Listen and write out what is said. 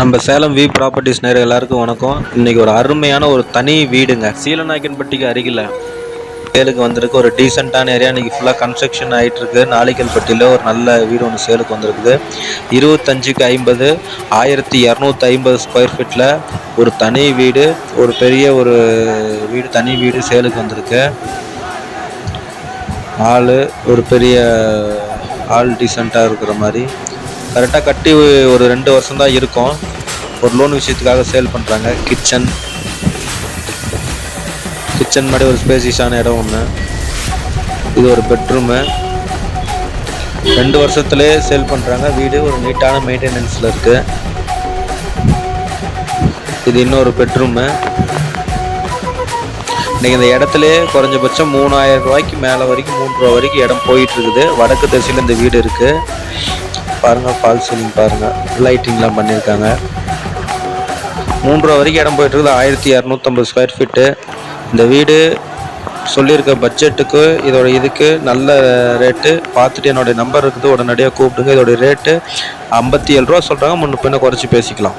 நம்ம Salem we properties நேரம் எல்லாருக்கும் வணக்கம். இன்றைக்கி ஒரு அருமையான ஒரு தனி வீடுங்க. சீலநாயக்கன்பட்டிக்கு அருகில் சேலுக்கு வந்திருக்கு. ஒரு டீசெண்டான ஏரியா இன்றைக்கி ஃபுல்லாக கன்ஸ்ட்ரக்ஷன் ஆகிட்டுருக்கு நாளிக்கல்பட்டியில் ஒரு நல்ல வீடு ஒன்று சேலுக்கு வந்திருக்குது. இருபத்தஞ்சுக்கு ஐம்பது ஆயிரத்தி இரநூத்தி ஐம்பது ஸ்கொயர் ஃபீட்டில் ஒரு தனி வீடு ஒரு பெரிய ஒரு வீடு தனி வீடு சேலுக்கு வந்திருக்கு. ஆள் ஒரு பெரிய ஆள் டீசெண்டாக இருக்கிற மாதிரி. கரெக்டாக கட்டி ஒரு ரெண்டு வருஷம் தான் இருக்கும். ஒரு லோன் விஷயத்துக்காக சேல் பண்ணுறாங்க கிச்சன் கிச்சன் மாதிரி ஒரு ஸ்பேசிஸான இடம் ஒன்று இது ஒரு பெட்ரூமு ரெண்டு வருஷத்துலேயே சேல் பண்ணுறாங்க வீடு ஒரு நீட்டான மெயின்டெனன்ஸில் இருக்குது இது இன்னொரு பெட்ரூமு இன்றைக்கி இந்த இடத்துலே குறைஞ்சபட்சம் மூணாயிரம் ரூபாய்க்கு மேலே வரைக்கும் மூணு ரூபா வரைக்கும் இடம் போயிட்டு இருக்குது. வடக்கு திசையில் இந்த வீடு இருக்குது பாருங்கள் ஃபால் சீலிங் பாருங்கள் லைட்டிங்லாம் பண்ணியிருக்காங்க. மூன்று வரைக்கும் இடம் போயிட்டுருக்குது. ஆயிரத்தி இரநூத்தம்பது ஸ்கொயர் ஃபீட்டு இந்த வீடு சொல்லியிருக்க பட்ஜெட்டுக்கு இதோட இதுக்கு நல்ல ரேட்டு பார்த்துட்டு என்னுடைய நம்பர் இருக்குது. உடனடியாக கூப்பிடுங்க. இதோட ரேட்டு ஐம்பத்தி ஏழு ரூபா சொல்கிறாங்க முன்ன பின்ன குறைச்சி பேசிக்கலாம்.